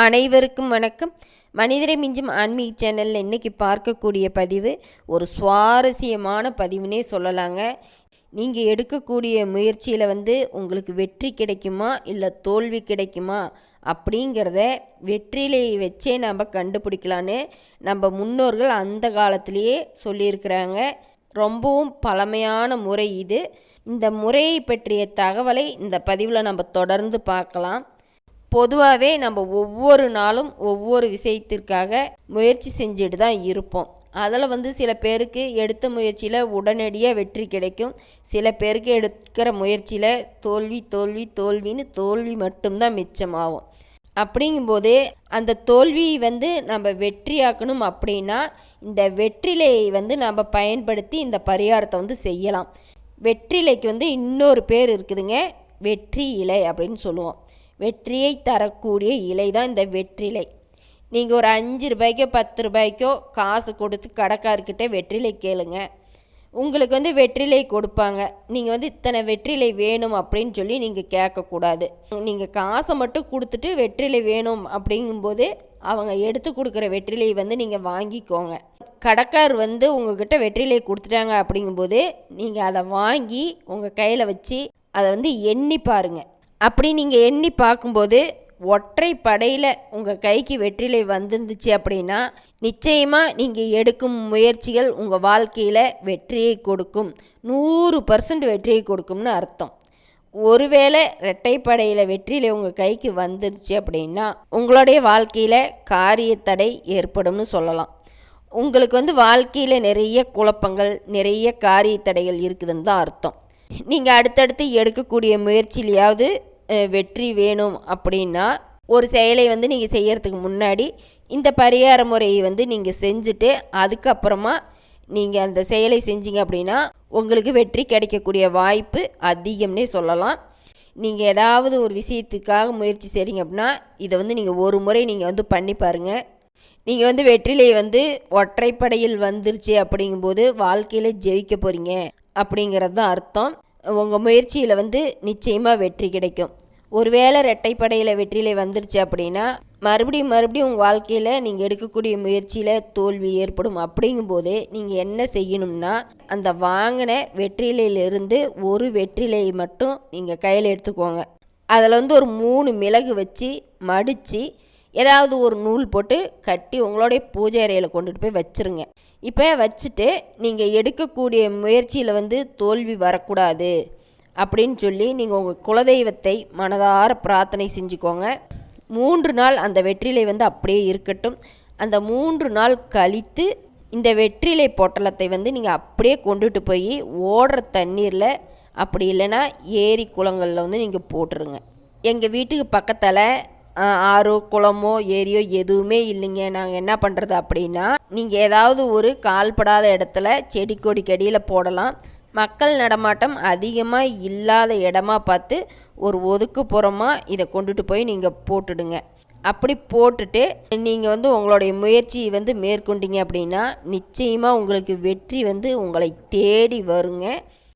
அனைவருக்கும் வணக்கம். மனிதரை மிஞ்சும் ஆன்மீக சேனலில் இன்றைக்கி பார்க்கக்கூடிய பதிவு ஒரு சுவாரஸ்யமான பதிவுனே சொல்லலாங்க. நீங்கள் எடுக்கக்கூடிய முயற்சியில் வந்து உங்களுக்கு வெற்றி கிடைக்குமா? இல்லை தோல்வி கிடைக்குமா? அப்படிங்கிறத வெற்றிலையை வச்சே நம்ம கண்டுபிடிக்கலான்னு நம்ம முன்னோர்கள் அந்த காலத்திலேயே சொல்லியிருக்கிறாங்க. ரொம்பவும் பழமையான முறை இது. இந்த முறையை பற்றிய தகவலை இந்த பதிவில் நம்ம தொடர்ந்து பார்க்கலாம். பொதுவாகவே நம்ம ஒவ்வொரு நாளும் ஒவ்வொரு விஷயத்திற்காக முயற்சி செஞ்சுட்டு தான் இருப்போம். அதில் வந்து சில பேருக்கு எடுத்த முயற்சியில் உடனடியாக வெற்றி கிடைக்கும். சில பேருக்கு எடுக்கிற முயற்சியில் தோல்வி தோல்வி தோல்வின்னு தோல்வி மட்டும்தான் மிச்சமாகும். அப்படிங்கும்போது அந்த தோல்வியை வந்து நம்ம வெற்றியாக்கணும் அப்படின்னா இந்த வெற்றிலையை வந்து நம்ம பயன்படுத்தி இந்த பரிகாரத்தை வந்து செய்யலாம். வெற்றிலைக்கு வந்து இன்னொரு பேர் இருக்குதுங்க வெற்றி இலை அப்படின்னு சொல்லுவோம். வெற்றியை தரக்கூடிய இலை தான் இந்த வெற்றிலை. நீங்கள் ஒரு அஞ்சு ரூபாய்க்கோ பத்து ரூபாய்க்கோ காசு கொடுத்து கடைக்காரர்கிட்ட வெற்றிலை கேளுங்க. உங்களுக்கு வந்து வெற்றிலை கொடுப்பாங்க. நீங்கள் வந்து இத்தனை வெற்றிலை வேணும் அப்படின்னு சொல்லி நீங்கள் கேட்கக்கூடாது. நீங்கள் காசை மட்டும் கொடுத்துட்டு வெற்றிலை வேணும் அப்படிங்கும்போது அவங்க எடுத்து கொடுக்குற வெற்றிலையை வந்து நீங்கள் வாங்கிக்கோங்க. கடைக்கார் வந்து உங்ககிட்ட வெற்றிலை கொடுத்துட்டாங்க அப்படிங்கும்போது நீங்கள் அதை வாங்கி உங்கள் கையில் வச்சு அதை வந்து எண்ணி பாருங்கள் அப்படி நீங்கள் எண்ணி பார்க்கும்போது ஒற்றை படையில் உங்கள் கைக்கு வெற்றிலை வந்துருந்துச்சு அப்படின்னா நிச்சயமாக நீங்கள் எடுக்கும் முயற்சிகள் உங்கள் வாழ்க்கையில் வெற்றியை கொடுக்கும். நூறு பர்சன்ட் வெற்றியை கொடுக்கும்னு அர்த்தம். ஒருவேளை இரட்டைப்படையில் வெற்றிலை உங்கள் கைக்கு வந்துருச்சு அப்படின்னா உங்களுடைய வாழ்க்கையில் காரியத்தடை ஏற்படும்னு சொல்லலாம். உங்களுக்கு வந்து வாழ்க்கையில் நிறைய குழப்பங்கள் நிறைய காரியத்தடைகள் இருக்குதுன்னு தான் அர்த்தம். நீங்கள் அடுத்தடுத்து எடுக்கக்கூடிய முயற்சியிலையாவது வெற்றி வேணும் அப்படின்னா ஒரு செயலை வந்து நீங்கள் செய்கிறதுக்கு முன்னாடி இந்த பரிகார முறையை வந்து நீங்கள் செஞ்சுட்டு அதுக்கப்புறமா நீங்கள் அந்த செயலை செஞ்சீங்க அப்படின்னா உங்களுக்கு வெற்றி கிடைக்கக்கூடிய வாய்ப்பு அதிகம்னே சொல்லலாம். நீங்கள் ஏதாவது ஒரு விஷயத்துக்காக முயற்சி செய்கிறீங்க அப்படின்னா இதை வந்து நீங்கள் ஒரு முறை நீங்கள் வந்து பண்ணி பாருங்கள் நீங்கள் வந்து வெற்றிலை வந்து ஒற்றைப்படையில் வந்துருச்சு அப்படிங்கும்போது வாழ்க்கையில் ஜெயிக்க போகிறீங்க அப்படிங்கிறது தான் அர்த்தம். உங்கள் முயற்சியில் வந்து நிச்சயமாக வெற்றி கிடைக்கும். ஒருவேளை ரெட்டைப்படையில் வெற்றிலை வந்துருச்சு அப்படின்னா மறுபடியும் மறுபடியும் உங்கள் வாழ்க்கையில் நீங்கள் எடுக்கக்கூடிய முயற்சியில் தோல்வி ஏற்படும். அப்படிங்கும்போது நீங்கள் என்ன செய்யணும்னா அந்த வாங்கின வெற்றிலையிலிருந்து ஒரு வெற்றிலையை மட்டும் நீங்கள் கையில் எடுத்துக்கோங்க. அதில் வந்து ஒரு மூணு மிளகு வச்சு மடித்து ஏதாவது ஒரு நூல் போட்டு கட்டி உங்களுடைய பூஜை அறையில் கொண்டுட்டு போய் வச்சுருங்க. இப்போ வச்சுட்டு நீங்கள் எடுக்கக்கூடிய முயற்சியில் வந்து தோல்வி வரக்கூடாது. அப்படின்னு சொல்லி நீங்கள் உங்கள் குலதெய்வத்தை மனதார பிரார்த்தனை செஞ்சுக்கோங்க. மூன்று நாள் அந்த வெற்றிலை வந்து அப்படியே இருக்கட்டும். அந்த மூன்று நாள் கழித்து இந்த வெற்றிலை பொட்டலத்தை வந்து நீங்கள் அப்படியே கொண்டுட்டு போய் ஓடுற தண்ணீரில் அப்படி இல்லைன்னா ஏரி குளங்களில் வந்து நீங்கள் போட்டுருங்க. எங்கள் வீட்டுக்கு பக்கத்தில் ஆறோ குளமோ ஏரியோ எதுவுமே இல்லைங்க. நாங்கள் என்ன பண்ணுறது அப்படின்னா நீங்கள் ஏதாவது ஒரு கால்படாத இடத்துல செடி கொடி கடியில் போடலாம். மக்கள் நடமாட்டம் அதிகமாக இல்லாத இடமா பார்த்து ஒரு ஒதுக்குப்புறமாக இதை கொண்டுட்டு போய் நீங்கள் போட்டுடுங்க. அப்படி போட்டுட்டு நீங்கள் வந்து உங்களுடைய முயற்சியை வந்து மேற்கொண்டீங்க அப்படின்னா நிச்சயமாக உங்களுக்கு வெற்றி வந்து உங்களை தேடி வருங்க.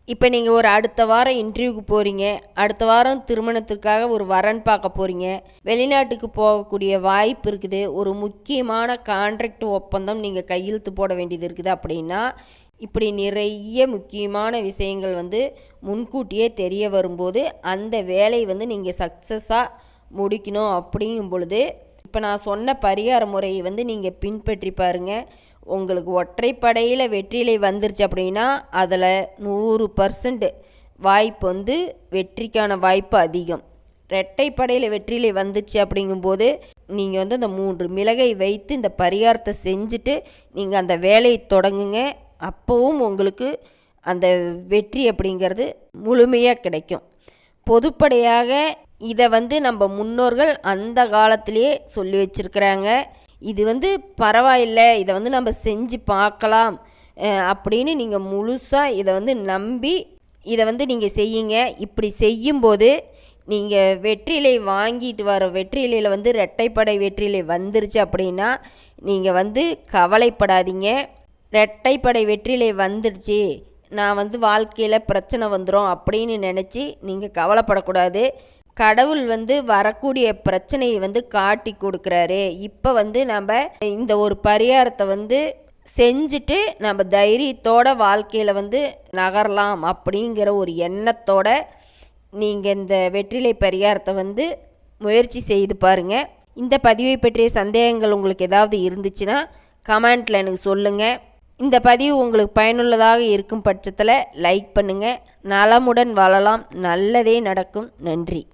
இப்போ நீங்கள் ஒரு அடுத்த வாரம் இன்டர்வியூக்கு போகிறீங்க அடுத்த வாரம் திருமணத்துக்காக ஒரு வரன் பார்க்க போகிறீங்க வெளிநாட்டுக்கு போகக்கூடிய வாய்ப்பு இருக்குது. ஒரு முக்கியமான கான்ட்ராக்ட் ஒப்பந்தம் நீங்கள் கையெழுத்து போட வேண்டியது இருக்குது அப்படின்னா இப்படி நிறைய முக்கியமான விஷயங்கள் வந்து முன்கூட்டியே தெரிய வரும்போது அந்த வேலையை வந்து நீங்கள் சக்ஸஸாக முடிக்கணும் அப்படிங்கும் பொழுது இப்போ நான் சொன்ன பரிகார முறையை வந்து நீங்கள் பின்பற்றி பாருங்கள் உங்களுக்கு ஒற்றைப்படையில் வெற்றிலை வந்துருச்சு அப்படின்னா அதில் நூறு பர்சன்ட் வாய்ப்பு வந்து வெற்றிக்கான வாய்ப்பு அதிகம். ரெட்டைப்படையில் வெற்றிலை வந்துச்சு அப்படிங்கும்போது நீங்கள் வந்து அந்த மூன்று மிளகை வைத்து இந்த பரிகாரத்தை செஞ்சுட்டு நீங்கள் அந்த வேலையை தொடங்குங்க. அப்போவும் உங்களுக்கு அந்த வெற்றி அப்படிங்கிறது முழுமையாக கிடைக்கும். பொதுப்படையாக இதை வந்து நம்ம முன்னோர்கள் அந்த காலத்திலே சொல்லி வச்சுருக்கிறாங்க. இது வந்து பரவாயில்ல இதை வந்து நம்ம செஞ்சு பார்க்கலாம் அப்படின்னு நீங்கள் முழுசாக இதை வந்து நம்பி இதை வந்து நீங்கள் செய்யுங்க. இப்படி செய்யும்போது நீங்கள் வெற்றிலை வாங்கிட்டு வர வெற்றிலையில் வந்து ரெட்டைப்படை வெற்றிலை வந்துருச்சு அப்படின்னா நீங்கள் வந்து கவலைப்படாதீங்க. ரெட்டைப்படை வெற்றிலை வந்துடுச்சு நான் வந்து வாழ்க்கையில் பிரச்சனை வந்துடும் அப்படின்னு நினச்சி நீங்கள் கவலைப்படக்கூடாது. கடவுள் வந்து வரக்கூடிய பிரச்சனையை வந்து காட்டி கொடுக்குறாரு. இப்போ வந்து நம்ம இந்த ஒரு பரிகாரத்தை வந்து செஞ்சுட்டு நம்ம தைரியத்தோட வாழ்க்கையில் வந்து நகரலாம் அப்படிங்கிற ஒரு எண்ணத்தோட நீங்கள் இந்த வெற்றிலை பரிகாரத்தை வந்து முயற்சி செய்து பாருங்கள் இந்த பதிவை பற்றிய சந்தேகங்கள் உங்களுக்கு ஏதாவது இருந்துச்சுன்னா கமெண்ட்டில் எனக்கு சொல்லுங்கள் இந்த பதிவு உங்களுக்கு பயனுள்ளதாக இருக்கும் பட்சத்தில் லைக் பண்ணுங்கள் நலமுடன் வாழலாம். நல்லதே நடக்கும். நன்றி.